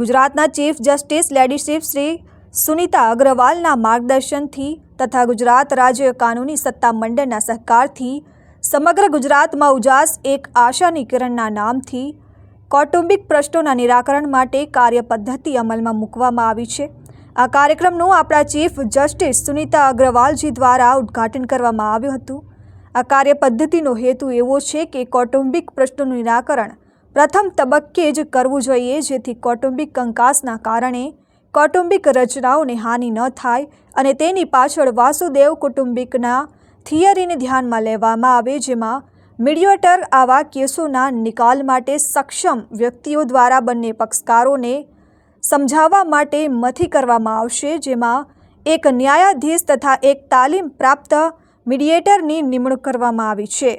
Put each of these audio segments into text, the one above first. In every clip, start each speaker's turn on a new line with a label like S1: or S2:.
S1: ગુજરાતના chief justice ladyship Shri Sunita અગ્રવાલના માર્ગદર્શનથી તથા ગુજરાત રાજ્ય કાનૂની સત્તા મંડળના સહકારથી સમગ્ર ગુજરાતમાં ઉજાસ એક આશાની કિરણના નામથી કૌટુંબિક પ્રશ્નોના નિરાકરણ માટે કાર્યપદ્ધતિ અમલમાં મૂકવામાં આવી છે. આ કાર્યક્રમનું આપણા ચીફ જસ્ટિસ સુનિતા અગ્રવાલજી દ્વારા ઉદ્ઘાટન કરવામાં આવ્યું હતું. આ કાર્યપદ્ધતિનો હેતુ એવો છે કે કૌટુંબિક પ્રશ્નોનું નિરાકરણ પ્રથમ તબક્કે જ કરવું જોઈએ, જેથી કૌટુંબિક કંકાસના કારણે કૌટુંબિક રચનાઓને હાનિ ન થાય અને તેની પાછળ વાસુદેવ કુટુંબિકના થિયરીને ધ્યાનમાં લેવામાં આવે, જેમાં મીડિયોટર આવા કેસોના નિકાલ માટે સક્ષમ વ્યક્તિઓ દ્વારા બંને પક્ષકારોને સમજાવવા માટે મથી કરવામાં આવશે, જેમાં એક ન્યાયાધીશ તથા એક તાલીમ પ્રાપ્ત મીડિયેટરની નિમણૂક કરવામાં આવી છે.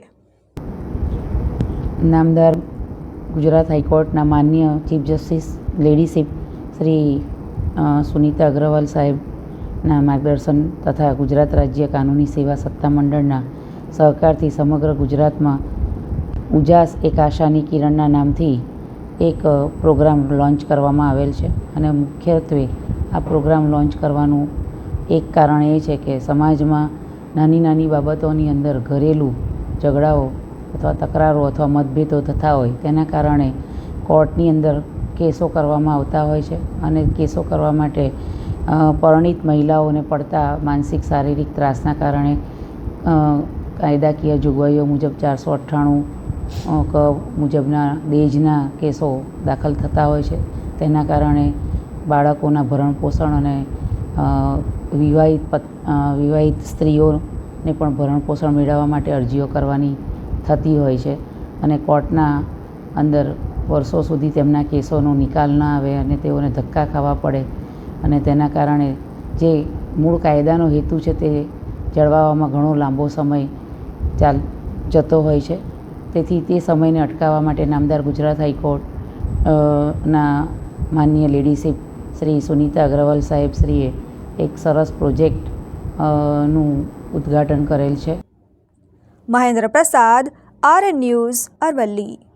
S2: નામદાર ગુજરાત હાઈકોર્ટના માન્ય chief justice ladyship Shri Sunita Agrawal સાહેબના માર્ગદર્શન તથા ગુજરાત રાજ્ય કાનૂની સેવા સત્તા મંડળના સહકારથી સમગ્ર ગુજરાતમાં ઉજાસ એક આશાની કિરણના નામથી એક પ્રોગ્રામ લોન્ચ કરવામાં આવેલ છે. અને મુખ્યત્વે આ પ્રોગ્રામ લોન્ચ કરવાનું એક કારણ એ છે કે સમાજમાં નાની નાની બાબતોની અંદર ઘરેલું ઝઘડાઓ અથવા તકરારો અથવા મતભેદો થતા હોય, તેના કારણે કોર્ટની અંદર કેસો કરવામાં આવતા હોય છે અને કેસો કરવા માટે પરણિત મહિલાઓને પડતા માનસિક શારીરિક ત્રાસના કારણે કાયદાકીય જોગવાઈઓ મુજબ ચારસો અઠ્ઠાણું ક, મુજબના દેજના કેસો દાખલ થતા હોય છે. તેના કારણે બાળકોના ભરણ પોષણ અને વિવાહિત પત વિવાહિત સ્ત્રીઓને પણ ભરણપોષણ મેળવવા માટે અરજીઓ કરવાની થતી હોય છે અને કોર્ટના અંદર વર્ષો સુધી તેમના કેસોનો નિકાલ ન આવે અને તેઓને ધક્કા ખાવા પડે અને તેના કારણે જે મૂળ કાયદાનો હેતુ છે તે જળવાવામાં ઘણો લાંબો સમય ચાલ જતો હોય છે. તેથી તે સમયને અટકાવવા માટે નામદાર ગુજરાત હાઈકોર્ટ ના માનનીય લેડીશીપ શ્રી સુનીતા અગ્રવાલ સાહેબ શ્રીએ એક સરસ પ્રોજેક્ટનું ઉદ્ઘાટન કરેલ છે.
S1: મહેન્દ્ર પ્રસાદ આર ન્યૂઝ અરવલ્લી